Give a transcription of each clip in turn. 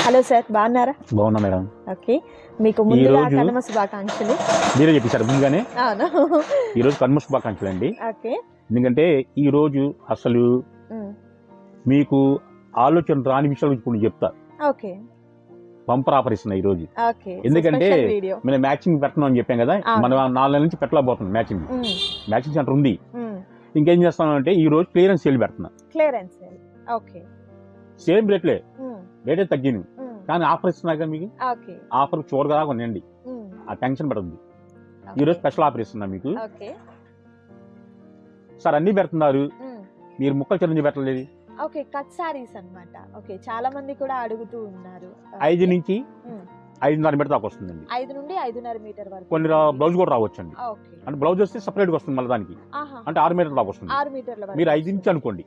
Hello sir బాగున్నారా? బాగున్నా madam. Okay. మీకు ముందుగా ఈరోజు- కనుమ శుభాకాంక్షలు. మీరే చెప్పేశారు ముందుగానే. అవును. ఈ రోజు కన్మ శుభాకాంక్షలు అండి. ఓకే. ఎందుకంటే ఈ రోజు అసలు మీకు ఆలోచన రాని విషయాలు ఇప్పుడు చెప్తా. ఓకే. పంపర్ ఆపరేషన్ ఈ రోజు ఎందుకంటే- మేము మ్యాచింగ్ పెట్టడం అని చెప్పాం కదా. మనం నాలుగు నెలల నుంచి పెట్టలేకపోతున్నాం మ్యాచింగ్. మ్యాచింగ్ సెంటర్ ఉంది. ఇంకేం చేస్తాం అంటే ఈ రోజు క్లియరెన్స్ సేల్ పెడుతున్నా. Clearance sale. ఓకే. సేమ్ రేట్లే. రేటే తగ్గిను ఉమ్, కానీ ఆఫర్ ఇస్తున్నాగా మీకు? ఓకే. ఆఫర్ చూడగా కొనండి. ఆ టెన్షన్ పడుతుంది ఓకే. ఈ రోజు స్పెషల్ ఆఫర్ ఇస్తున్నా మీకు. సార్ అన్ని పెడుతున్నారు. మీరు ముక్కలు చిరంజీ పెట్టలేదు. ఓకే కట్ సారీస్ అన్నమాట. ఓకే చాలా మంది కూడా అడుగుతూ ఉన్నారు. ఐదు నుంచి ఐదున్నర మీటర్ దాకా వస్తుందండి. ఐదు నుండి ఐదున్నర మీటర్ వరకు. కొన్ని బ్లౌజ్ కూడా రావచ్చండి. ఓకే. అంటే బ్లౌజ్ వస్తే సపరేట్గా వస్తుంది మళ్ళీ దానికి. అంటే ఆరు మీటర్ దాకా వస్తుంది. ఆరు మీటర్ల మీరు ఐదు నుంచి అనుకోండి.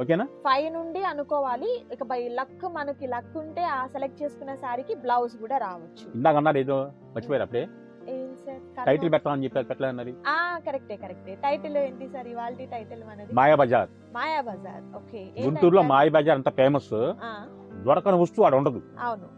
ఓకేనా? ఫైవ్ నుండి అనుకోవాలి. ఇక బై లక్ మనకి లక్ ఉంటే ఆ సెలెక్ట్ చేసుకున్న సారీకి బ్లౌజ్ కూడా రావచ్చు. ఇందాక అన్నారు ఏదో మర్చిపోయారు అప్పుడే? టైటిల్ పెట్టామని చెప్పారు పెట్టలేదన్నారు ఆ కరెక్టే కరెక్టే. టైటిల్ ఏంటి సార్? ఇవాళ టైటిల్ మనది. మాయా బజార్. మాయా బజార్. ఓకే. గుంటూరులో? మాయా బజార్ అంత ఫేమస్ దొరకని వస్తువు ఆడ ఉండదు. అవును.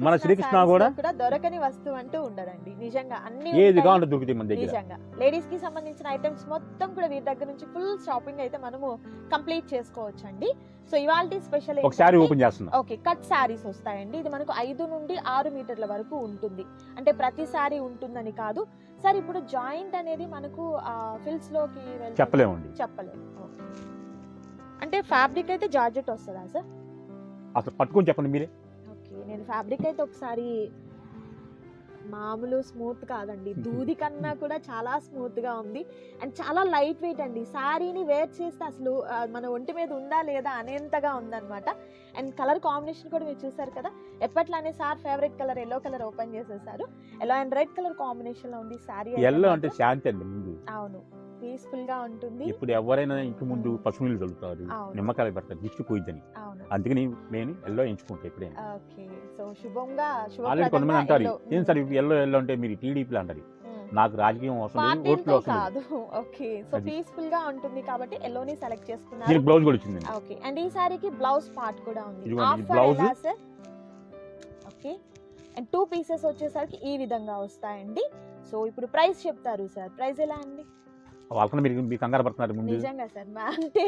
మన శ్రీకృష్ణ కూడా- దొరకని వస్తువు అంటూ ఉండదండి. నిజంగా అన్ని ఏది. కావాలంటే దొరుకుతాయి మన దగ్గర. నిజంగా. లేడీస్కి సంబంధించిన ఐటమ్స్ మొత్తం కూడా వీరి దగ్గర నుంచి ఫుల్ షాపింగ్ అయితే మనము కంప్లీట్ చేసుకోవచ్చు అండి సో ఇవాళ స్పెషల్ ఒక శారీ ఓపెన్ చేస్తున్నా. ఓకే కట్ శారీస్ వస్తాయండి. ఇది మనకు ఐదు నుండి ఆరు మీటర్ల వరకు ఉంటుంది. అంటే ప్రతి శారీ ఉంటుందని కాదు. సార్ ఇప్పుడు జాయింట్ అనేది మనకు ఫిల్స్లోకి. చెప్పలేమండి. చెప్పలేము. అంటే ఫ్యాబ్రిక్ అయితే జార్జెట్ వస్తుందా సార్ అసలు పట్టుకొని చెప్పండి మీరే. నేను ఫ్యాబ్రిక్ అయితే ఒకసారి మామూలు స్మూత్ కాదండి. దూది కన్నా కూడా చాలా స్మూత్గా ఉంది. అండ్ చాలా లైట్ వెయిట్ అండి. శారీని వేర్ చేస్తే అసలు మన ఒంటి మీద ఉందా లేదా అనేంతగా ఉందన్నమాట. అండ్ కలర్ కాంబినేషన్ కూడా మీరు చూసారు కదా? ఎప్పట్లానే sir favourite colour yellow colour open చేసేసారు. ఎల్లో అండ్ రెడ్ కలర్ కాంబినేషన్లో ఉంది శారీ ఎల్లో అంటే శాంతి అండి అవును. పీస్ఫుల్గా ఉంటుంది. ఇప్పుడు ఎవరైనా ఇంటి ముందు పసుపు నీళ్ళు చల్లుతారు. నిమ్మకాయలు పెడతారు దిష్టి పోయిద్దని అందుకని నేను ఎల్లో ఎంచుకుంటా ఎప్పుడైనా. ఓకే. సో శుభంగా ఆల్రెడీ కొంతమంది అంటారు. ఏం సార్ ఎల్లో ఎల్లో అంటే మీరు టీడీపీ అంటారు. నాకు రాజకీయం అవసరం లేదు ఓట్లు కాదు. ఓకే. సో. పీస్ఫుల్గా ఉంటుంది కాబట్టి ఎల్లోని సెలెక్ట్ చేసుకున్నారు. దీనికి బ్లౌజ్ కూడా వచ్చిందండి. ఓకే. అండ్ ఈ సారీకి బ్లౌజ్ పార్ట్ కూడా ఉంది. Half. Sir okay. And two pieces వచ్చేసరికి ఈ విధంగా వస్తాయండి. సో ఇప్పుడు ప్రైస్ చెప్తారు సార్. ప్రైస్ ఎలా అండి? వాళ్ళకన్నా మీరు మీ కంగారు పడుతున్నారు ముందు. నిజంగా సార్ మా అంటే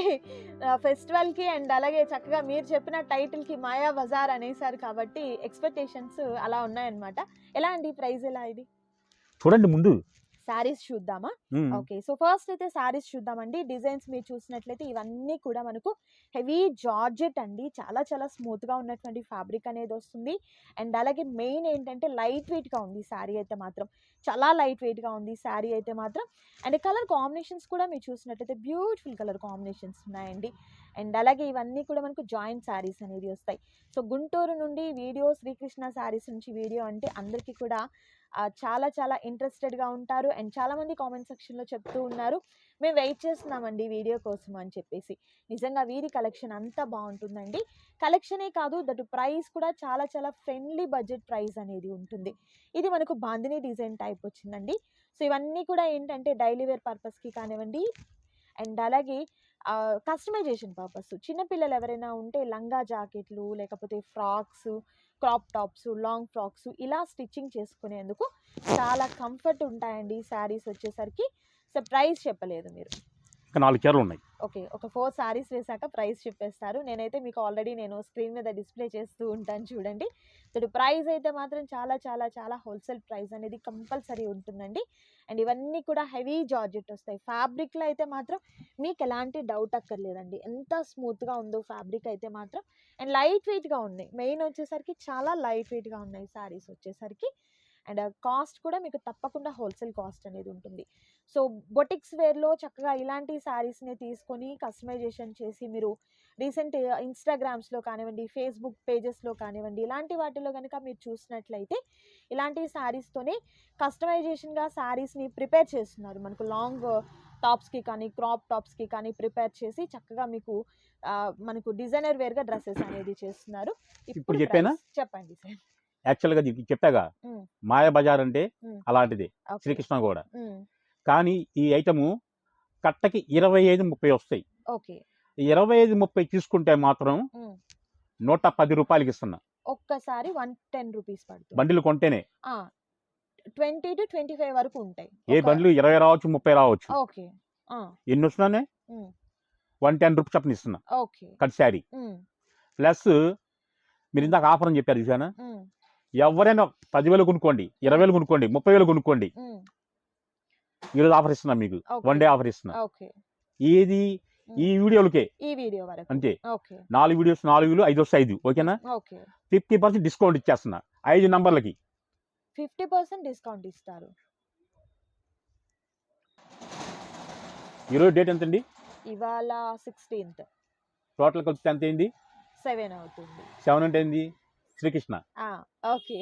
ఫెస్టివల్కి అండ్ అలాగే చక్కగా మీరు చెప్పిన టైటిల్కి మాయా బజార్ అనేసారు కాబట్టి ఎక్స్పెక్టేషన్స్ అలా ఉన్నాయన్నమాట. ఎలా అండి ప్రైస్ ఎలా ఇది? చూడండి ముందు. సారీస్ చూద్దామా. ఓకే. సో ఫస్ట్ అయితే శారీస్ చూద్దామండి. డిజైన్స్ మీరు చూసినట్లయితే ఇవన్నీ కూడా మనకు హెవీ జార్జెట్ అండి. చాలా చాలా స్మూత్గా ఉన్నటువంటి ఫ్యాబ్రిక్ అనేది వస్తుంది. అండ్ అలాగే మెయిన్ ఏంటంటే లైట్ వెయిట్గా ఉంది శారీ అయితే మాత్రం. చాలా లైట్ వెయిట్గా ఉంది శారీ అయితే మాత్రం. అండ్ కలర్ కాంబినేషన్స్ కూడా మీరు చూసినట్లయితే బ్యూటిఫుల్ కలర్ కాంబినేషన్స్ ఉన్నాయండి. అండ్ అలాగే ఇవన్నీ కూడా మనకు జాయింట్ శారీస్ అనేది వస్తాయి. సో గుంటూరు నుండి వీడియో శ్రీకృష్ణ శారీస్ నుంచి వీడియో అంటే అందరికీ కూడా చాలా చాలా ఇంట్రెస్టెడ్గా ఉంటారు. అండ్ చాలామంది కామెంట్ సెక్షన్లో చెప్తూ ఉన్నారు మేము వెయిట్ చేస్తున్నామండి వీడియో కోసం అని చెప్పేసి. నిజంగా వీరి కలెక్షన్ అంతా బాగుంటుందండి. కలెక్షనే కాదు దట్ ప్రైస్ కూడా చాలా చాలా ఫ్రెండ్లీ బడ్జెట్ ప్రైస్ అనేది ఉంటుంది. ఇది మనకు బాందిని డిజైన్ టైప్ వచ్చిందండి. సో ఇవన్నీ కూడా ఏంటంటే డైలీ వేర్ పర్పస్కి కానివ్వండి అండ్ అలాగే కస్టమైజేషన్ పర్పస్ చిన్నపిల్లలు ఎవరైనా ఉంటే లంగా జాకెట్లు లేకపోతే frocks crop tops long frocks ఇలా స్టిచ్చింగ్ చేసుకునేందుకు చాలా కంఫర్ట్ ఉంటాయండి శారీస్ వచ్చేసరికి. సో ప్రైస్ చెప్పలేదు మీరు. ఇంకా నాలుగు చీరలు ఉన్నాయి. ఓకే ఒక ఫోర్ సారీస్ వేసాక ప్రైస్ చెప్పేస్తారు. నేనైతే మీకు ఆల్రెడీ నేను స్క్రీన్ మీద డిస్ప్లే చేస్తూ ఉంటాను చూడండి. ఇప్పుడు ప్రైస్ అయితే మాత్రం చాలా చాలా చాలా హోల్సేల్ ప్రైస్ అనేది కంపల్సరీ ఉంటుందండి. అండ్ ఇవన్నీ కూడా హెవీ జార్జెట్ వస్తాయి. ఫ్యాబ్రిక్లో అయితే మాత్రం మీకు ఎలాంటి డౌట్ అక్కర్లేదండి. ఎంత స్మూత్గా ఉందో ఫ్యాబ్రిక్ అయితే మాత్రం. అండ్ లైట్ వెయిట్గా ఉన్నాయి. మెయిన్ వచ్చేసరికి చాలా లైట్ వెయిట్గా ఉన్నాయి శారీస్ వచ్చేసరికి. అండ్ కాస్ట్ కూడా మీకు తప్పకుండా హోల్సేల్ కాస్ట్ అనేది ఉంటుంది. సో బొటిక్స్ వేర్లో చక్కగా ఇలాంటి శారీస్ని తీసుకొని కస్టమైజేషన్ చేసి మీరు రీసెంట్ ఇన్స్టాగ్రామ్స్లో కానివ్వండి ఫేస్బుక్ పేజెస్లో కానివ్వండి ఇలాంటి వాటిలో కనుక మీరు చూసినట్లయితే ఇలాంటి శారీస్తోనే కస్టమైజేషన్గా శారీస్ని ప్రిపేర్ చేస్తున్నారు. మనకు లాంగ్ టాప్స్కి కానీ క్రాప్ టాప్స్కి కానీ ప్రిపేర్ చేసి చక్కగా మీకు మనకు డిజైనర్ వేర్గా డ్రెస్సెస్ అనేది చేస్తున్నారు. ఇప్పుడు చెప్పానా? చెప్పండి సార్. యాక్చువల్గా చెప్పాగా మ్మ్. మాయ బజార్ అంటే. అలాంటిది. శ్రీకృష్ణ కూడా కానీ ఈ ఐటము కట్టకి ఇరవై ఐదు ముప్పై వస్తాయి. ఇరవై ఐదు ముప్పై తీసుకుంటే మాత్రం. నూట పది రూపాయలకి ఇస్తున్నా. ఒక్కసారి వన్ టెన్ రూపీస్ పడుతుంది. బండిలు కొంటేనే. ట్వంటీ టు ట్వంటీ ఫైవ్ వరకు ఉంటాయి. ఏ బండ్లు ఇరవై రావచ్చు ముప్పై రావచ్చు. ఓకే. ఎన్ని వస్తున్నానే? వన్ టెన్ రూపీస్ చెప్పని ఇస్తున్నా. ఓకే. కట్ శారీ. ప్లస్ మీరు ఇందాక ఆఫర్ అని చెప్పారు చూసానా ఎవరైనా పదివేలు కొనుక్కోండి ఇరవై వేలు కొనుక్కోండి ముప్పై వేలు కొనుక్కోండి ఈరోజు ఆఫర్ ఇస్తున్నా మీకు. వన్ డే ఆఫర్ ఇస్తున్నా. ఏది? ఈ వీడియోలకే. ఈ వీడియో వరకు. అంతే. నాలుగు వీడియోస్ నాలుగు వేలు ఐదు వస్తే ఐదు ఓకేనా? ఓకే. ఫిఫ్టీ పర్సెంట్ డిస్కౌంట్ ఇచ్చేస్తున్నా. ఐదు నంబర్లకి. ఫిఫ్టీ పర్సెంట్ డిస్కౌంట్ ఇస్తారు. ఈరోజు డేట్ ఎంత అండి ఇవాళ సిక్స్టీన్త్. టోటల్ కలిపితే ఎంత అయింది? సెవెన్ అవుతుంది. సెవెన్ అంటే ఏంది? శ్రీకృష్ణ. ఓకే.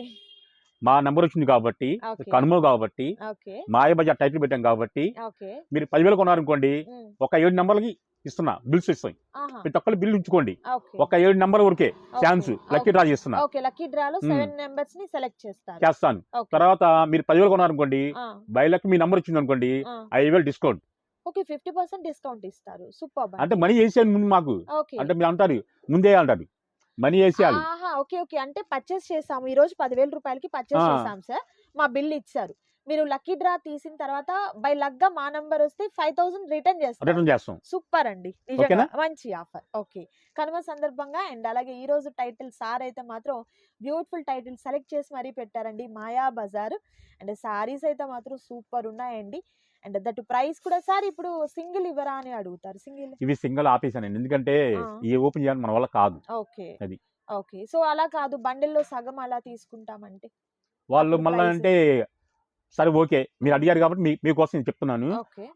మా నెంబర్ వచ్చింది కాబట్టి కనుమ కాబట్టి ఓకే. మాయ బజార్ టైటిల్ పెట్టాం కాబట్టి మీరు పదివేలు కొన్నారనుకోండి ఒక ఏడు నెంబర్లకి ఇస్తున్నా బిల్స్ ఇస్తాయి. ఆహా, ప్రతి ఒక్కరు బిల్లు ఉంచుకోండి. ఒక ఏడు నెంబర్ వరకే ఛాన్స్ లక్కీ డ్రా చేస్తున్నా. ఓకే లక్కీ డ్రాలో మ్మ్. సెవెన్ నెంబర్స్ని సెలెక్ట్ చేస్తారు. చేస్తాను. తర్వాత మీరు పదివేలు కొన్నారనుకోండి బై లక్ మీ నెంబర్ వచ్చింది అనుకోండి. ఐదు వేలు discount. Okay fifty percent discount ఇస్తారు. సూపర్. అంటే మనీ వేసేయాలి ముందు మాకు. అంటే మీరు అంటారు ముందే అంటారు. మనీ వేసేయాలి. ఆహా! Okay okay. అంటే పర్చేస్ చేసాము. ఈ రోజు పదివేల రూపాయలకి పర్చేస్ ఆ. చేసాం సార్. మా బిల్ ఇచ్చారు. మీరు లక్కీ డ్రా తీసిన తర్వాత బై లక్గా మా నంబర్ వస్తే ఫైవ్ థౌసండ్ రిటర్న్ చేస్తారు. రిటర్న్ చేస్తాం. సూపర్ అండి? మంచి ఆఫర్. ఓకే. కనుమ సందర్భంగా అండ్ అలాగే ఈ రోజు టైటిల్ సార్ అయితే మాత్రం బ్యూటిఫుల్ టైటిల్ సెలెక్ట్ చేసి మరీ పెట్టారండి. మాయా బజార్. అండ్ సారీస్ అయితే మాత్రం సూపర్ ఉన్నాయండి. అండ్ దట్ ప్రైస్ కూడా సార్ ఇప్పుడు సింగిల్ ఇవ్వరా అని అడుగుతారు. సింగిల్ ఇవి సింగిల్ ఆపేసానండి ఎందుకంటే. ఈ ఓపెన్ చేయాలి మన వల్ల కాదు ఓకే. అది. ఓకే. సో అలా కాదు బండిల్లో సగం అలా తీసుకుంటామంటే వాళ్ళు మళ్ళీ. అంటే సరే ఓకే మీరు అడిగారు కాబట్టి మీ మీకోసం నేను చెప్తున్నాను.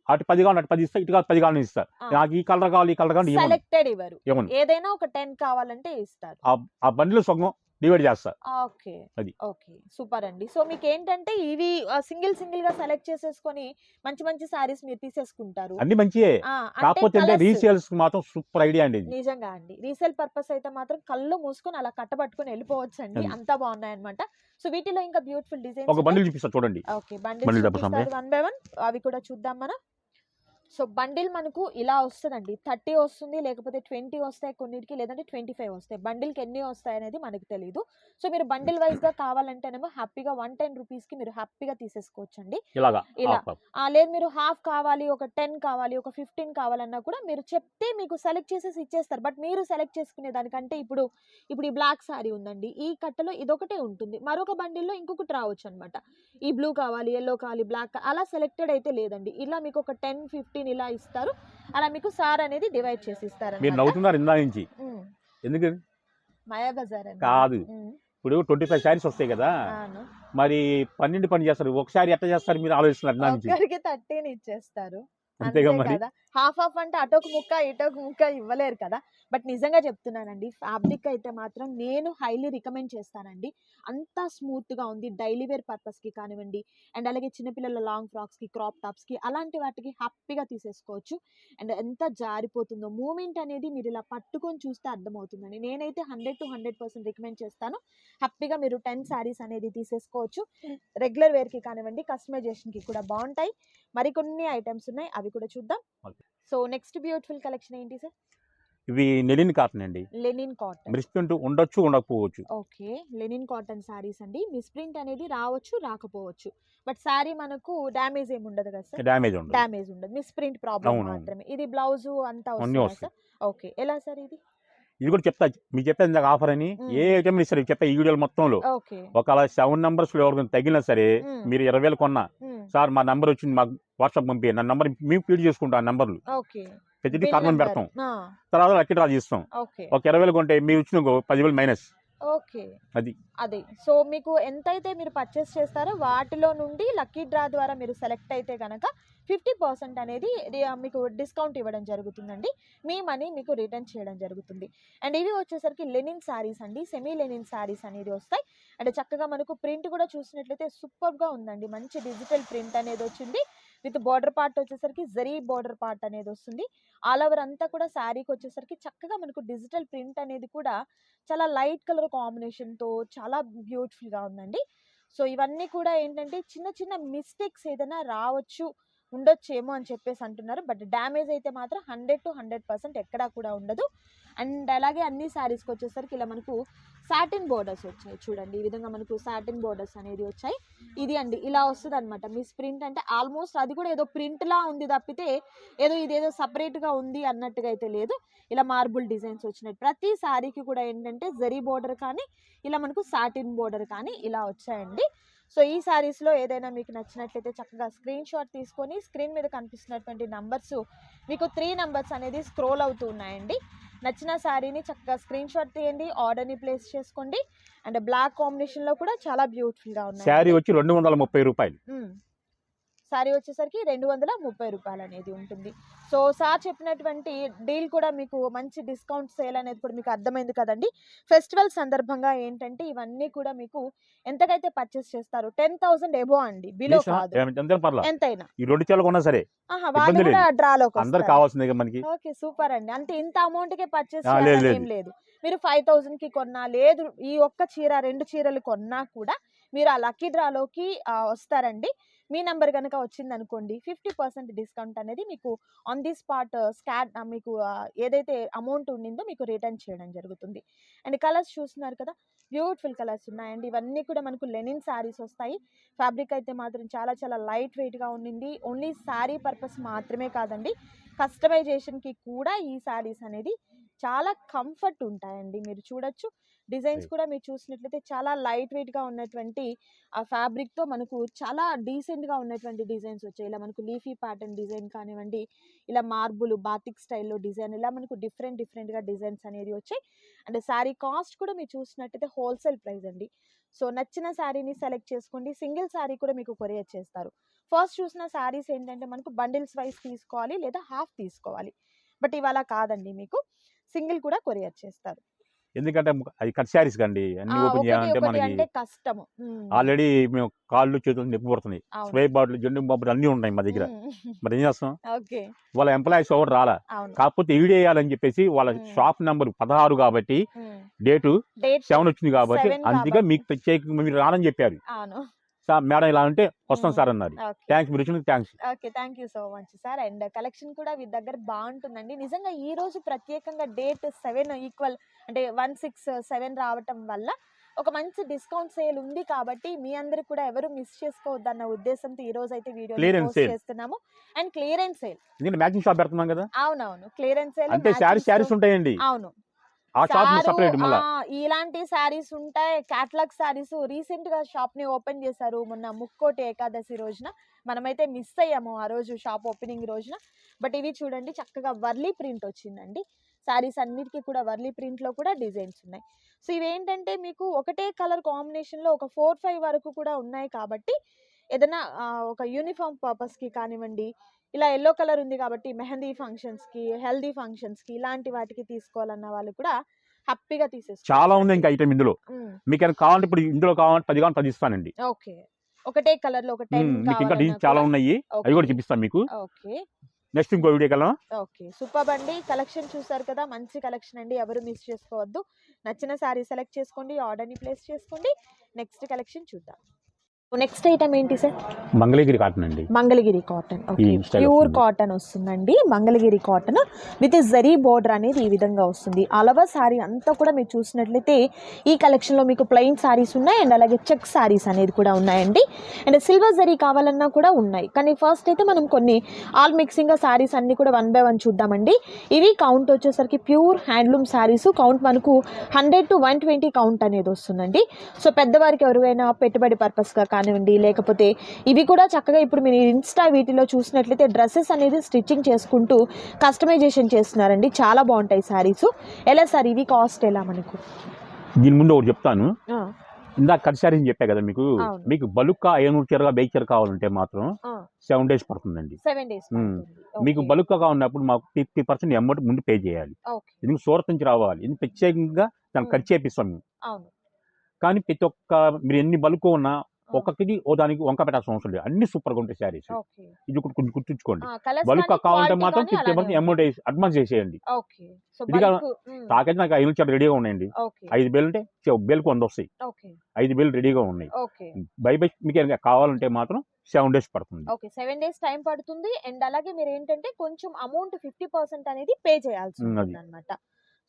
అటు పది కావాలి అటు పది ఇస్తా ఇటు కావాలి పది కావాలని ఇస్తా ఆ. నాకు ఈ కలర్ కావాలి ఈ కలర్ కావాలి సెలెక్టెడ్ ఇవ్వరు. ఏదైనా ఒక టెన్ కావాలంటే ఇస్తారు. ఆ బండిలో సగం డివైడ్ చేస్తా. ఓకే. అది. ఓకే. సూపర్ అండి. సో మీకు ఏంటంటే ఇవి సింగిల్ సింగిల్గా సెలెక్ట్ చేసేసుకొని మంచి మంచి సారీస్ మీరు తీసేసుకుంటారు. అన్ని మంచియే. కాకపోతే అంటే రీసేల్స్ మాత్రం సూపర్ ఐడియా అండి నిజంగా అండి. రీసేల్ పర్పస్ అయితే మాత్రం కళ్ళు మూసుకొని అలా కట్టబట్టుకొని వెళ్ళిపోవచ్చు అండి. అంతా బాగున్నాయి అనమాట సో వీటిలో ఇంకా బ్యూటిఫుల్ ఒక డిజైన్స్ బండిల్ చూపిస్తా చూడండి. Okay. Bundle. One by one. అవి కూడా చూద్దాం మనం. సో బండిల్ మనకు ఇలా వస్తుందండి. థర్టీ వస్తుంది లేకపోతే ట్వంటీ వస్తాయి కొన్నిటికి లేదంటే ట్వంటీ ఫైవ్ వస్తాయి. బండిల్కి ఎన్ని వస్తాయి అనేది మనకు తెలియదు సో మీరు బండిల్ వైజ్గా కావాలంటేనేమో హ్యాపీగా వన్ టెన్ రూపీస్కి మీరు హ్యాపీగా తీసేసుకోవచ్చు అండి ఇలా. లేదు మీరు హాఫ్ కావాలి ఒక టెన్ కావాలి ఒక ఫిఫ్టీన్ కావాలన్నా కూడా మీరు చెప్తే మీకు సెలెక్ట్ చేసేసి ఇచ్చేస్తారు. బట్ మీరు సెలెక్ట్ చేసుకునే దానికంటే ఇప్పుడు ఇప్పుడు ఈ బ్లాక్ సారీ ఉందండి. ఈ కట్టలో ఇదొకటే ఉంటుంది. మరొక బండిల్లో ఇంకొకటి రావచ్చు అనమాట ఈ బ్లూ కావాలి ఎల్లో కావాలి బ్లాక్ అలా సెలెక్టెడ్ అయితే లేదండి. ఇలా మీకు ఒక టెన్ ఫిఫ్టీన్ ఇలా ఇస్తారు. అలా మీకు సార్ అనేది డివైడ్ చేసి ఇస్తారు మీరు నవ్వుతున్నారు ఇందా నుంచి? ఉమ్, ఎందుకు? మాయా బజార్ కాదు. ఇప్పుడు ట్వంటీ ఫైవ్ శారీస్ వస్తాయి కదా. మరి పన్నెండు పని చేస్తారు. ఒకసారి ఎట్లా చేస్తారు మీరు ఆలోచిస్తున్నారు నుంచి? థర్టీన్ ఇచ్చేస్తారు. అంతేగా అంతే మరి? హాఫ్ హాఫ్ అంటే అటొక ముక్క ఇటొక ముక్క ఇవ్వలేరు కదా. బట్ నిజంగా చెప్తున్నానండి ఫ్యాబ్రిక్ అయితే మాత్రం నేను హైలీ రికమెండ్ చేస్తానండి. అంతా స్మూత్గా ఉంది డైలీ వేర్ పర్పస్కి కానివ్వండి అండ్ అలాగే చిన్నపిల్లల లాంగ్ ఫ్రాక్స్కి క్రాప్ టాప్స్కి అలాంటి వాటికి హ్యాపీగా తీసేసుకోవచ్చు. అండ్ ఎంత జారిపోతుందో మూమెంట్ అనేది మీరు ఇలా పట్టుకొని చూస్తే అర్థమవుతుందండి. నేనైతే hundred to hundred percent recommend చేస్తాను. హ్యాపీగా మీరు టెన్ శారీస్ అనేది తీసేసుకోవచ్చు. రెగ్యులర్ వేర్కి కానివ్వండి కస్టమైజేషన్కి కూడా బాగుంటాయి. మరికొన్ని ఐటమ్స్ ఉన్నాయి అవి కూడా చూద్దాం. సో నెక్స్ట్ బ్యూటిఫుల్ కలెక్షన్ ఏంటి సార్? ఇవి నెలిన్ కాటన్ అండి. Linen cotton. మిస్ప్రింట్ ఉండొచ్చు ఉండకపోవచ్చు. ఓకే. లెనిన్ కాటన్ శారీస్ అండి. మిస్ప్రింట్ అనేది రావచ్చు రాకపోవచ్చు. బట్ శారీ మనకు డ్యామేజ్ ఏమి ఉండదు కదా సార్? డ్యామేజ్ ఉండదు. డ్యామేజ్ ఉండదు. Misprint problem. మాత్రమే. ఇది బ్లౌజ్ అంతా వస్తుందా. సార్? ఓకే. ఎలా సార్ ఇది? ఇది కూడా చెప్తా. మీకు చెప్పాను ఇందాక ఆఫర్ అని. ఏ ఐటమ్ ఇస్తారు? చెప్తా ఈ వీడియోలో మొత్తంలో. ఒకవేళ సెవెన్ నంబర్స్ ఎవరికి తగిలినా సరే. మీరు ఇరవై వేలు కొన్నా. సార్ మా నంబర్ వచ్చింది మాకు వాట్సాప్ పంపి నా నంబర్ మేము ఫీడ్ చేసుకుంటాం ఆ నంబర్లు. కారణం నెంబర్. పెడతాం. తర్వాత లక్కీ డ్రా చేస్తాం. ఓకే. ఒక ఇరవై వేలు కొంటే మీరు ఇచ్చిన పదివేలు మైనస్. ఓకే. అది. అది. సో మీకు ఎంతైతే మీరు పర్చేస్ చేస్తారో వాటిలో నుండి లక్కీ డ్రా ద్వారా మీరు సెలెక్ట్ అయితే కనుక ఫిఫ్టీ పర్సెంట్ అనేది మీకు డిస్కౌంట్ ఇవ్వడం జరుగుతుందండి. మీ మనీ మీకు రిటర్న్ చేయడం జరుగుతుంది. అండ్ ఇవి వచ్చేసరికి లెనిన్ శారీస్ అండి. సెమీ లెనిన్ శారీస్ అనేది వస్తాయి. అండ్ చక్కగా మనకు ప్రింట్ కూడా చూసినట్లయితే సూపర్గా ఉందండి. మంచి డిజిటల్ ప్రింట్ అనేది వచ్చింది. విత్ బార్డర్ పార్ట్ వచ్చేసరికి జరీ బార్డర్ పార్ట్ అనేది వస్తుంది. ఆల్ ఓవర్ అంతా కూడా శారీకి వచ్చేసరికి చక్కగా మనకు డిజిటల్ ప్రింట్ అనేది కూడా చాలా లైట్ కలర్ కాంబినేషన్తో చాలా బ్యూటిఫుల్గా ఉందండి. సో ఇవన్నీ కూడా ఏంటంటే చిన్న చిన్న మిస్టేక్స్ ఏదైనా రావచ్చు ఉండొచ్చేమో అని చెప్పేసి అంటున్నారు. బట్ డ్యామేజ్ అయితే మాత్రం హండ్రెడ్ టు హండ్రెడ్ పర్సెంట్ ఎక్కడా కూడా ఉండదు. అండ్ అలాగే అన్ని శారీస్కి వచ్చేసరికి ఇలా మనకు సాటిన్ బోర్డర్స్ వచ్చాయి చూడండి. ఈ విధంగా మనకు సాటిన్ బోర్డర్స్ అనేది వచ్చాయి. ఇది అండి ఇలా వస్తుంది అనమాట మిస్ ప్రింట్ అంటే ఆల్మోస్ట్ అది కూడా ఏదో ప్రింట్లా ఉంది తప్పితే ఏదో ఇదేదో సపరేట్గా ఉంది అన్నట్టుగా అయితే లేదు. ఇలా మార్బుల్ డిజైన్స్ వచ్చినాయి ప్రతి శారీకి కూడా ఏంటంటే జరీ బోర్డర్ కానీ ఇలా మనకు సాటిన్ బోర్డర్ కానీ ఇలా వచ్చాయండి. సో ఈ శారీస్లో ఏదైనా మీకు నచ్చినట్లయితే చక్కగా స్క్రీన్ షాట్ తీసుకొని స్క్రీన్ మీద కనిపిస్తున్నటువంటి నంబర్స్ మీకు త్రీ నంబర్స్ అనేది స్క్రోల్ అవుతూ ఉన్నాయండి. నచ్చిన శారీని చక్కగా స్క్రీన్ షాట్ తీయండి ఆర్డర్ని ప్లేస్ చేసుకోండి. అండ్ బ్లాక్ కాంబినేషన్లో కూడా చాలా బ్యూటిఫుల్గా ఉన్నాయి శారీ వచ్చి రెండు వందల ముప్పై రూపాయలు. సారీ వచ్చేసరికి రెండు వందల ముప్పై రూపాయలు అనేది ఉంటుంది. సో సార్ చెప్పినటువంటి డీల్ కూడా మీకు మంచి డిస్కౌంట్ సేల్ అనేది కూడా మీకు అర్థమైంది కదండి. ఫెస్టివల్ సందర్భంగా ఏంటంటే ఇవన్నీ కూడా మీకు ఎంతకైతే పర్చేస్ చేస్తారు టెన్ థౌసండ్ ఎబో అండి. బిలో కాదు. ఎంతైనా. ఈ రెండు చీరలు కొన్నా సరే ఆహా, వాళ్ళు కూడా డ్రాలోకి అందరు వస్తారు. కావాల్సిందే కదా మనకి. ఓకే సూపర్ అండి. అంటే ఇంత అమౌంట్ కే పర్చేస్ ఏం లేదు. మీరు ఫైవ్ థౌసండ్కి కొన్నా లేదు ఈ ఒక్క చీర రెండు చీరలు కొన్నా కూడా మీరు ఆ లక్కీ డ్రాలోకి వస్తారండి. మీ నెంబర్ కనుక వచ్చింది అనుకోండి ఫిఫ్టీ పర్సెంట్ డిస్కౌంట్ అనేది మీకు ఆన్ ది స్పాట్ స్కాట్ మీకు ఏదైతే అమౌంట్ ఉండిందో మీకు రిటర్న్ చేయడం జరుగుతుంది. అండ్ కలర్స్ చూస్తున్నారు కదా బ్యూటిఫుల్ కలర్స్ ఉన్నాయండి. ఇవన్నీ కూడా మనకు లెనిన్ శారీస్ వస్తాయి. ఫ్యాబ్రిక్ అయితే మాత్రం చాలా చాలా లైట్ వెయిట్గా ఉండింది. ఓన్లీ శారీ పర్పస్ మాత్రమే కాదండి కస్టమైజేషన్కి కూడా ఈ శారీస్ అనేది చాలా కంఫర్ట్ ఉంటాయండి. మీరు చూడొచ్చు. డిజైన్స్. కూడా మీరు చూసినట్లయితే చాలా లైట్ వెయిట్గా ఉన్నటువంటి ఆ ఫ్యాబ్రిక్తో మనకు చాలా డీసెంట్గా ఉన్నటువంటి డిజైన్స్ వచ్చాయి. ఇలా మనకు లీఫీ ప్యాటర్న్ డిజైన్ కానివ్వండి ఇలా మార్బుల్ బాతిక్ స్టైల్లో డిజైన్ ఇలా మనకు డిఫరెంట్ డిఫరెంట్గా డిజైన్స్ అనేది వచ్చాయి. అండ్ శారీ కాస్ట్ కూడా మీరు చూసినట్టయితే హోల్సేల్ ప్రైస్ అండి. సో నచ్చిన శారీని సెలెక్ట్ చేసుకోండి. సింగిల్ శారీ కూడా మీకు కొరియర్ చేస్తారు. ఫస్ట్ చూసిన శారీస్ ఏంటంటే మనకు బండిల్స్ వైస్ తీసుకోవాలి లేదా హాఫ్ తీసుకోవాలి. బట్ ఇవాళ కాదండి మీకు. సింగిల్ కూడా కొరియర్ చేస్తారు ఎందుకంటే అది కట్ శారీస్ కండి అన్ని ఓపెన్ చేయాలంటే మనకి ఉమ్. ఆల్రెడీ మేము కాళ్ళు చేతులు నొప్పి అవును. స్ప్రే బాటిల్ జెండు బాబులు అన్నీ ఉన్నాయి మా దగ్గర. మరి ఏం చేస్తాం వాళ్ళ ఎంప్లాయీస్ ఎవరు రాలా కాకపోతే ఈడీ వేయాలని చెప్పేసి వాళ్ళ. షాప్ నెంబర్ పదహారు కాబట్టి. డేటు సెవెన్ వచ్చింది కాబట్టి అందుకే. మీకు ప్రత్యేకంగా మీరు రానని చెప్పారు సార్ మేడం ఇలా అంటే వస్తాం. సార్ అన్నారు. థ్యాంక్స్ మీరు వచ్చినందుకు thanks okay. Thank you so much sir. And collection కూడా మీ దగ్గర బాగుంటుందండి. నిజంగా ఈ రోజు ప్రత్యేకంగా డేట్ సెవెన్ ఈక్వల్ అంటే వన్ సిక్స్ సెవెన్ రావటం వల్ల ఒక మంచి డిస్కౌంట్ సేల్ ఉంది కాబట్టి మీ అందరికి కూడా ఎవరు మిస్ చేసుకోవద్దన్న ఉద్దేశంతో ఈ రోజు అయితే వీడియో. చేస్తున్నాము. And clearance sale. Matching shop పెడుతున్నాం కదా. అవునవును. క్లియరెన్స్ సేల్ అంటే శారీస్ శారీస్ ఉంటాయండి. అవును. ఆ షాప్ సారు, సపరేట్ మళ్ళీ. ఆ, ఇలాంటి శారీస్ ఉంటాయి. క్యాట్లాగ్ శారీస్ రీసెంట్గా షాప్ని ఓపెన్ చేశారు. మొన్న ముక్కోటి ఏకాదశి రోజున. మనమైతే మిస్ అయ్యాము ఆ రోజు షాప్ ఓపెనింగ్ రోజున. బట్ ఇవి చూడండి చక్కగా వర్లీ ప్రింట్ వచ్చిందండి. శారీస్ అన్నిటికీ కూడా వర్లీ ప్రింట్లో కూడా డిజైన్స్ ఉన్నాయి. సో ఇవేంటంటే మీకు ఒకటే కలర్ కాంబినేషన్లో ఒక ఫోర్ ఫైవ్ వరకు కూడా ఉన్నాయి కాబట్టి ఏదైనా ఒక యూనిఫామ్ పర్పస్కి కానివ్వండి ఇలా ఎల్లో కలర్ ఉంది కాబట్టి మెహందీ ఫంక్షన్స్కి హెల్దీ ఫంక్షన్స్కి ఇలాంటి వాటికి తీసుకోవాలన్న వాళ్ళు కూడా హ్యాపీగా తీసేసుకో చాలా ఉంది ఇంకా ఐటమ్ ఇందులో. మీకు కావాలంటే ఇప్పుడు ఇందులో కావాలంటే పది కావాలంటే పది ఇస్తానండి. ఓకే. ఒకటే కలర్లో ఒక టెన్ మ్మ్. మీకు ఇంకా డిజైన్స్ చాలా ఉన్నాయి. అవి కూడా చూపిస్తాను మీకు. ఓకే. నెక్స్ట్ ఇంకో వీడియో కల్లా ఓకే. సూపర్ అండి. కలెక్షన్ చూసారు కదా మంచి కలెక్షన్ అండి. ఎవరు మిస్ చేసుకోవద్దు. నచ్చిన శారీ సెలెక్ట్ చేసుకోండి ఆర్డర్ని ప్లేస్ చేసుకోండి. నెక్స్ట్ కలెక్షన్ చూద్దాం. నెక్స్ట్ ఐటమ్ ఏంటి సార్ మంగళగిరి కాటన్ అండి. Mangalagiri cotton pure. కాటన్ వస్తుందండి. Mangalagiri cotton with zari border అనేది ఈ విధంగా వస్తుంది. అలవ సారీ అంతా కూడా మీరు చూసినట్లయితే ఈ కలెక్షన్లో మీకు ప్లెయిన్ సారీస్ ఉన్నాయి అండ్ అలాగే చెక్ సారీస్ అనేది కూడా ఉన్నాయండి. అండ్ సిల్వర్ జరీ కావాలన్నా కూడా ఉన్నాయి. కానీ ఫస్ట్ అయితే మనం కొన్ని ఆల్ మిక్సింగ్ సారీస్ అన్ని కూడా వన్ బై వన్ చూద్దామండి. ఇవి కౌంట్ వచ్చేసరికి ప్యూర్ హ్యాండ్లూమ్ సారీస్ కౌంట్ మనకు hundred to one twenty count అనేది వస్తుందండి. సో పెద్దవారికి ఎవరికైనా పెట్టుబడి పర్పస్గా కానివ్వండి లేకపోతే ఇవి కూడా చక్కగా ఇప్పుడు మీరు ఇన్స్టా వీటిలో చూసినట్లయితే డ్రెస్సెస్ అనేది స్టిచ్చింగ్ చేసుకుంటూ కస్టమైజేషన్ చేస్తున్నారండి. చాలా బాగుంటాయి శారీస్ ఎలా సార్ ఇవి కాస్ట్ ఎలా మనకు? దీని ముందు ఒకటి చెప్తాను. ఇందాక కట్ శారీస్ చెప్పా కదా మీకు. మీకు బలుక్క ఐనూరు చీరగా బైక్ చీర కావాలంటే మాత్రం. సెవెన్ డేస్ పడుతుందండి. Seven days. మీకు బలుక్క కావాలన్నప్పుడు మాకు ఫిఫ్టీ పర్సెంట్ అమౌంట్ ముందు పే చేయాలి. ఎందుకు సూరత్ నుంచి రావాలి. ఇది ప్రత్యేకంగా దాన్ని. కట్ చేపిస్తాం కానీ ప్రతి ఒక్క మీరు ఎన్ని బలుకు ఉన్నా ఒక్కొక్కటి ఓ దానికి వంక పెట్టాల్సిన అవసరం లేదు. అన్ని సూపర్గా ఉంటాయి శారీస్. ఇది కొంచెం గుర్తుంచుకోండి. కానీ, కావాలంటే మాత్రం ఫిఫ్టీ పర్సెంట్ అమౌంట్ అడ్వాన్స్ చేసేయండి. ఇది బల్క్. నాకైతే నాకు ఐదు చీర రెడీగా ఉన్నాయండి. ఐదు వేలు అంటే చే- వేలకు వంద వస్తాయి. ఐదు వేలు రెడీగా ఉన్నాయి. బై బై మీకు కావాలంటే మాత్రం సెవెన్ డేస్ పడుతుంది. ఓకే సెవెన్ డేస్ టైం పడుతుంది. అండ్ అలాగే మీరు ఏంటంటే కొంచెం అమౌంట్ ఫిఫ్టీ పర్సెంట్ అనేది పే చేయాల్సి ఉంటుంది అనమాట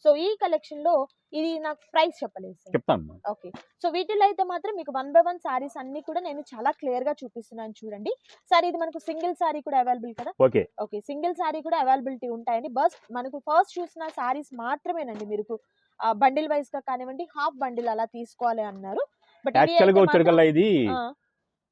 సో ఈ కలెక్షన్లో ఇది నాకు ప్రైస్ చెప్పలేదు చెప్తాను ఓకే. సో వీటిలో అయితే మాత్రం మీకు వన్ బై వన్ సారీస్ అన్ని కూడా నేను చాలా క్లియర్గా చూపిస్తున్నాను చూడండి. సార్ ఇది మనకు సింగిల్ సారీ కూడా అవైలబుల్ కదా? ఓకే. ఓకే. సింగిల్ సారీ కూడా అవైలబిలిటీ ఉంటాయండి. బస్ మనకు ఫస్ట్ చూసిన సారీస్ మాత్రమేనండి మీరు బండిల్ వైజ్గా కానివ్వండి హాఫ్ బండిల్ అలా తీసుకోవాలి అన్నారు. బట్ యాక్చువల్గా వచ్చేటికల్లా ఇది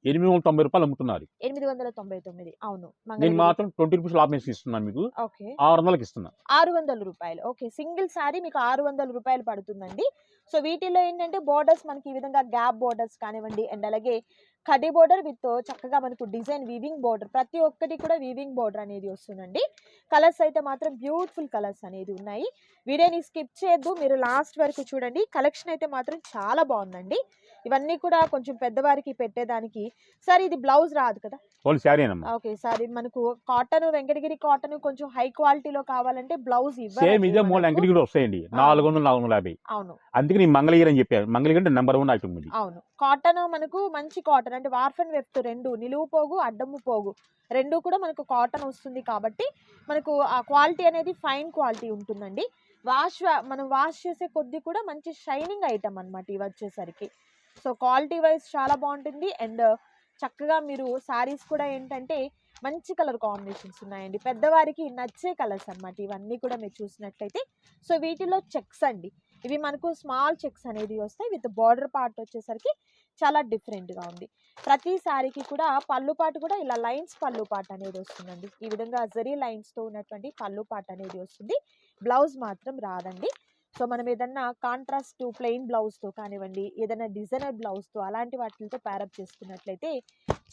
ఎనిమిది వందల తొంభై రూపాయలు అమ్ముతున్నారు. ఎనిమిది వందల తొంభై తొమ్మిది. అవును. నేను. మాత్రం ట్వంటీ రూపీస్ లాభం ఇస్తున్నాను మీకు. ఓకే. ఆరు వందలకి ఇస్తున్నా ఆరు వందల రూపాయలు. ఓకే. సింగిల్ సారీ మీకు ఆరు వందల రూపాయలు పడుతుందండి. సో వీటిలో ఏంటంటే బోర్డర్స్ మనకి ఈ విధంగా గ్యాప్ బోర్డర్స్ కానివ్వండి అండ్ అలాగే కడి బోర్డర్ విత్ చక్కగా మనకు డిజైన్ వీవింగ్ బోర్డర్ ప్రతి ఒక్కటి కూడా వీవింగ్ బోర్డర్ అనేది వస్తుందండి. కలర్స్ అయితే మాత్రం బ్యూటిఫుల్ కలర్స్ అనేది ఉన్నాయి. వీడియోని స్కిప్ చేయొద్దు. మీరు లాస్ట్ వరకు చూడండి. కలెక్షన్ అయితే మాత్రం చాలా బాగుందండి. ఇవన్నీ కూడా కొంచెం పెద్దవారికి పెట్టేదానికి. సార్ ఇది బ్లౌజ్ రాదు కదా? ఓకే సార్ ఇది మనకు కాటన్ వెంకటగిరి కాటన్ కొంచెం హై క్వాలిటీలో కావాలంటే బ్లౌజ్ కూడా వస్తాయండి. నాలుగు వందలు నాలుగు వందల యాభై. అవును. అందుకే నేను మంగళగిరి అని చెప్పాను మంగళగిరి అంటే నెంబర్ వన్ ఐటమ్ అవును. కాటన్ మనకు మంచి కాటన్ అంటే వార్ఫన్ వెఫ్ట్ రెండు నిలువు పోగు అడ్డము పోగు. రెండు కూడా మనకు కాటన్ వస్తుంది కాబట్టి మనకు ఆ క్వాలిటీ అనేది ఫైన్ క్వాలిటీ ఉంటుందండి. వాష్ మనం వాష్ చేసే కొద్దీ కూడా మంచి షైనింగ్ ఐటమ్ అనమాట ఇవి వచ్చేసరికి. సో క్వాలిటీ వైజ్ చాలా బాగుంటుంది. అండ్ చక్కగా మీరు శారీస్ కూడా ఏంటంటే మంచి కలర్ కాంబినేషన్స్ ఉన్నాయండి. పెద్దవారికి నచ్చే కలర్స్ అనమాట ఇవన్నీ కూడా మీరు చూసినట్లయితే. సో వీటిలో చెక్స్ అండి. ఇవి మనకు స్మాల్ చెక్స్ అనేది వస్తాయి. విత్ బార్డర్ పార్ట్ వచ్చేసరికి చాలా డిఫరెంట్గా ఉంది. ప్రతి సారీకి కూడా పళ్ళు పాటు కూడా ఇలా లైన్స్ పళ్ళు పాట అనేది వస్తుందండి. ఈ విధంగా జరీ లైన్స్తో ఉన్నటువంటి పళ్ళు పాట అనేది వస్తుంది. బ్లౌజ్ మాత్రం రాదండి. సో మనం ఏదన్నా కాంట్రాస్ట్ ప్లెయిన్ బ్లౌజ్తో కానివ్వండి ఏదైనా డిజైనర్ బ్లౌజ్తో అలాంటి వాటితో ప్యారప్ చేసుకున్నట్లయితే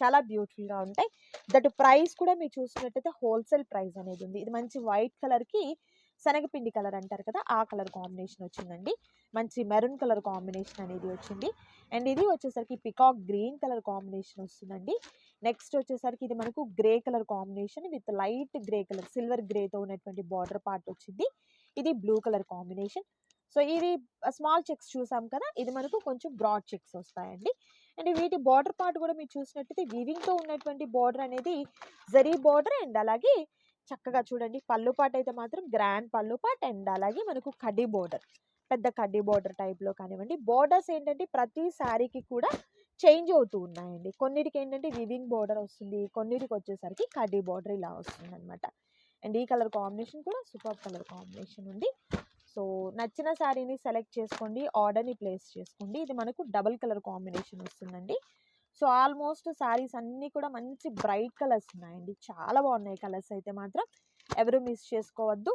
చాలా బ్యూటిఫుల్గా ఉంటాయి. దట్ ప్రైస్ కూడా మీరు చూసినట్టయితే హోల్సేల్ ప్రైస్ అనేది ఉంది. ఇది మంచి వైట్ కలర్కి శనగపిండి కలర్ అంటారు కదా ఆ కలర్ కాంబినేషన్ వచ్చిందండి. మంచి మెరూన్ కలర్ కాంబినేషన్ అనేది వచ్చింది. అండ్ ఇది వచ్చేసరికి పికాక్ గ్రీన్ కలర్ కాంబినేషన్ వస్తుందండి. నెక్స్ట్ వచ్చేసరికి ఇది మనకు grey colour combination with light grey colour silver గ్రేతో ఉన్నటువంటి బార్డర్ పార్ట్ వచ్చింది. ఇది బ్లూ కలర్ కాంబినేషన్. సో ఇది స్మాల్ చెక్స్ చూసాం కదా ఇది మనకు కొంచెం బ్రాడ్ చెక్స్ వస్తాయండి. అండ్ వీటి బార్డర్ పార్ట్ కూడా మీరు చూసినట్టయితే వివింగ్తో ఉన్నటువంటి బార్డర్ అనేది జరీ బార్డర్ అండ్ అలాగే చక్కగా చూడండి. పళ్ళు పాట అయితే మాత్రం గ్రాండ్ పళ్ళు పాట అండ్ అలాగే మనకు కడ్డీ బోర్డర్. పెద్ద కడ్డీ బోర్డర్ టైప్లో కానివ్వండి. బోర్డర్స్ ఏంటంటే ప్రతి శారీకి కూడా చేంజ్ అవుతూ ఉన్నాయండి. కొన్నిటికి ఏంటంటే వివింగ్ బోర్డర్ వస్తుంది. కొన్నిటికి వచ్చేసరికి కడ్డీ బోర్డర్ ఇలా వస్తుంది అనమాట అండ్ ఈ కలర్ కాంబినేషన్ కూడా సూపర్ కలర్ కాంబినేషన్ ఉంది. సో నచ్చిన శారీని సెలెక్ట్ చేసుకోండి. ఆర్డర్ని ప్లేస్ చేసుకోండి. ఇది మనకు డబుల్ కలర్ కాంబినేషన్ వస్తుందండి. సో ఆల్మోస్ట్ శారీస్ అన్నీ కూడా మంచి బ్రైట్ కలర్స్ ఉన్నాయండి. చాలా బాగున్నాయి కలర్స్ అయితే మాత్రం. ఎవరు మిస్ చేసుకోవద్దు.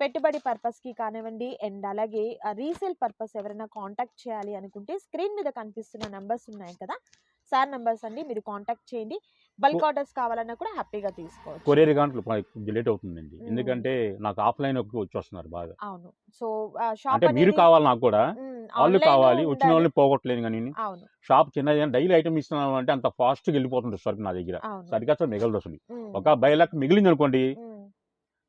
పెట్టుబడి పర్పస్కి కానివ్వండి అండ్ అలాగే రీసేల్ పర్పస్ ఎవరైనా కాంటాక్ట్ చేయాలి అనుకుంటే స్క్రీన్ మీద కనిపిస్తున్న నెంబర్స్ ఉన్నాయి కదా? సార్ నెంబర్స్ అండి మీరు కాంటాక్ట్ చేయండి. బల్క్ ఆర్డర్స్ కావాలన్నా కూడా హ్యాపీగా తీసుకోవచ్చు. కొరియర్ గంటలు లేట్ అవుతుందండి. ఎందుకంటే నాకు ఆఫ్లైన్ వచ్చి వస్తున్నారు బాగా. అవును. సో షాప్ అంటే మీరు కావాలి నాకు కూడా. వాళ్ళు కావాలి వచ్చిన వాళ్ళని పోగొట్టలేను కానీ అవును. షాప్ చిన్న డైలీ ఐటమ్ ఇస్తున్నాను అంటే అంత ఫాస్ట్గా వెళ్ళిపోతుంది సరుకు నా దగ్గర. సరిగ్గా అసలు మిగలదు అసలు. ఒక బై లక్ మిగిలింది అనుకోండి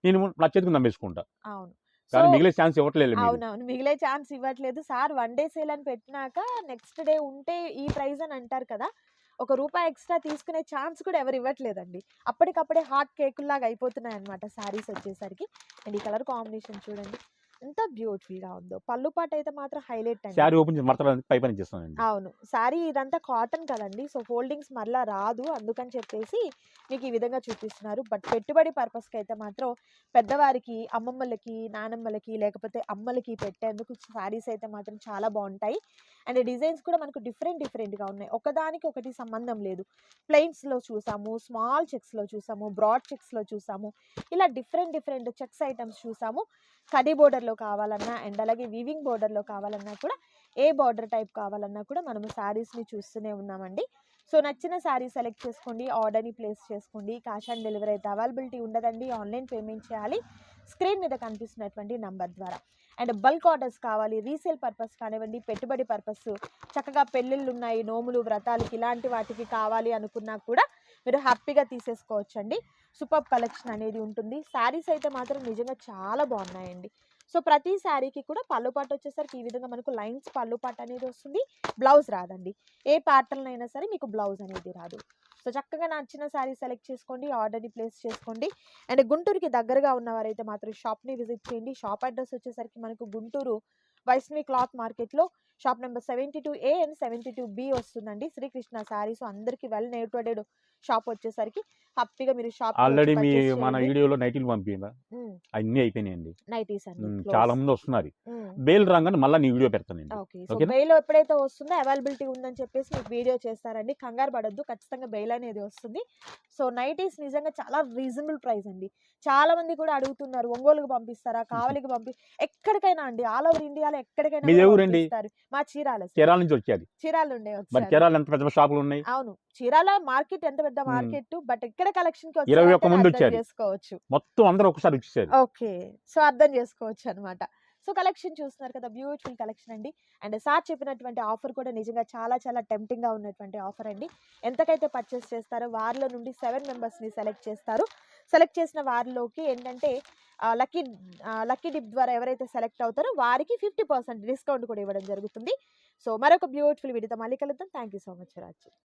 నేను నా చేతికి నమ్మేసుకుంటా. అవును. కానీ మిగిలే ఛాన్స్ ఇవ్వట్లేదు అవునవును. మిగిలే ఛాన్స్ ఇవ్వట్లేదు. సార్ వన్ డే సేల్ అని పెట్టినాక నెక్స్ట్ డే ఉంటే ఈ ప్రైస్ అని అంటారు కదా ఒక రూపాయి ఎక్స్ట్రా తీసుకునే ఛాన్స్ కూడా ఎవరు ఇవ్వట్లేదండి. అప్పటికప్పుడే హాట్ కేకుల్లాగా అయిపోతున్నాయి అనమాట శారీస్ వచ్చేసరికి. అండ్ ఈ కలర్ కాంబినేషన్ చూడండి. ఎంత బ్యూటిఫుల్గా ఉందో. పళ్ళు పాట అయితే మాత్రం హైలైట్ అండి. శారీ ఓపెన్ చేసి మడతలు పై పని చేస్తానండి. అవును. సారీ ఇదంతా కాటన్ కదండి. సో ఫోల్డింగ్స్ మరలా రాదు. అందుకని చెప్పేసి మీకు ఈ విధంగా చూపిస్తున్నారు. బట్ పెట్టుబడి పర్పస్కి అయితే మాత్రం పెద్దవారికి అమ్మమ్మలకి నానమ్మలకి లేకపోతే అమ్మలకి పెట్టేందుకు శారీస్ అయితే మాత్రం చాలా బాగుంటాయి. అండ్ డిజైన్స్ కూడా మనకు డిఫరెంట్ డిఫరెంట్గా ఉన్నాయి. ఒకదానికి ఒకటి సంబంధం లేదు. ప్లెయిన్స్లో చూసాము స్మాల్ చెక్స్లో చూసాము బ్రాడ్ చెక్స్లో చూసాము ఇలా డిఫరెంట్ డిఫరెంట్ చెక్స్ ఐటమ్స్ చూసాము. కడి బోర్డర్లో కావాలన్నా అండ్ అలాగే వీవింగ్ బోర్డర్లో కావాలన్నా కూడా ఏ బార్డర్ టైప్ కావాలన్నా కూడా మనము శారీస్ని చూస్తూనే ఉన్నామండి. సో నచ్చిన శారీ సెలెక్ట్ చేసుకోండి ఆర్డర్ని ప్లేస్ చేసుకోండి. క్యాష్ ఆన్ డెలివరీ అయితే అవైలబిలిటీ ఉండదండి. ఆన్లైన్ పేమెంట్ చేయాలి. స్క్రీన్ మీద కనిపిస్తున్నటువంటి నంబర్ ద్వారా. అండ్ బల్క్ ఆర్డర్స్ కావాలి. రీసేల్ పర్పస్ కానివ్వండి పెట్టుబడి పర్పస్ చక్కగా పెళ్ళిళ్ళు ఉన్నాయి నోములు వ్రతాలకి ఇలాంటి వాటికి కావాలి అనుకున్నా కూడా మీరు హ్యాపీగా తీసేసుకోవచ్చండి. సూపర్ కలెక్షన్ అనేది ఉంటుంది. శారీస్ అయితే మాత్రం నిజంగా చాలా బాగున్నాయండి. సో ప్రతి శారీకి కూడా పళ్ళు పాట వచ్చేసరికి ఈ విధంగా మనకు లైన్స్ పళ్ళు పాట అనేది వస్తుంది. బ్లౌజ్ రాదండి. ఏ ప్యాటర్న్ అయినా సరే మీకు బ్లౌజ్ అనేది రాదు. సో చక్కగా నచ్చిన శారీ సెలెక్ట్ చేసుకోండి ఆర్డర్ని ప్లేస్ చేసుకోండి. అండ్ గుంటూరుకి దగ్గరగా ఉన్నవారైతే మాత్రం షాప్ని విజిట్ చేయండి. షాప్ అడ్రస్ వచ్చేసరికి మనకు గుంటూరు వైష్ణవి క్లాత్ మార్కెట్లో shop number seventy two A and seventy two B వస్తుందండి. శ్రీకృష్ణ శారీస్. అందరికీ వెల్ నేటెడ్ షాప్ వచ్చేసరికి. హ్యాపీగా మీరు షాప్ ఆల్రెడీ మీ మన వీడియోలో నైటీలు పంపిందా? అన్నీ అయిపోయినాయండి. నైటీస్ అండి. చాలా మంది వస్తున్నారు. బేల్ రాగానే మళ్ళీ నీ వీడియో పెడతానండి ఓకే? బెయిల్ ఎప్పుడైతే వస్తుందో అవైలబిలిటీ ఉందని చెప్పేసి మీకు వీడియో చేస్తారండి. కంగారు పడొద్దు ఖచ్చితంగా బెయిల్ అనేది వస్తుంది. సో నైటీస్ నిజంగా చాలా రీజనబుల్ ప్రైస్ అండి. చాలా మంది కూడా అడుగుతున్నారు ఒంగోలుకు పంపిస్తారా కావలికి పంపి ఎక్కడికైనా అండి ఆల్ ఓవర్ ఇండియాలో ఎక్కడికైనా. మా చీరాల. చీరాల నుంచి వచ్చేది. చీరాల ఉండే చీరాలు ఎంత పెద్ద షాపులు ఉన్నాయి? అవును. చీరాల మార్కెట్ ఎంత పెద్ద. మార్కెట్ బట్ ఇక్కడ కలెక్షన్కి ఇరవై ఒక్క మంది వచ్చారు. చేసుకోవచ్చు. మొత్తం అందరూ ఒకసారి వచ్చేసారు. ఓకే. సో అర్థం చేసుకోవచ్చు అనమాట సో కలెక్షన్ చూస్తున్నారు కదా బ్యూటిఫుల్ కలెక్షన్ అండి. అండ్ సార్ చెప్పినటువంటి ఆఫర్ కూడా నిజంగా చాలా చాలా tempting గా ఉన్నటువంటి ఆఫర్ అండి. ఎంతకైతే పర్చేస్ చేస్తారో వారిలో నుండి సెవెన్ని సెలెక్ట్ చేస్తారు. సెలెక్ట్ చేసిన వారిలోకి ఏంటంటే లక్కీ లక్కీ డిప్ ద్వారా ఎవరైతే సెలెక్ట్ అవుతారో వారికి ఫిఫ్టీ పర్సెంట్ డిస్కౌంట్ కూడా ఇవ్వడం జరుగుతుంది. సో మరొక బ్యూటిఫుల్ వీడియోతో మళ్ళీ కలుద్దాం. Thank you so much Raju.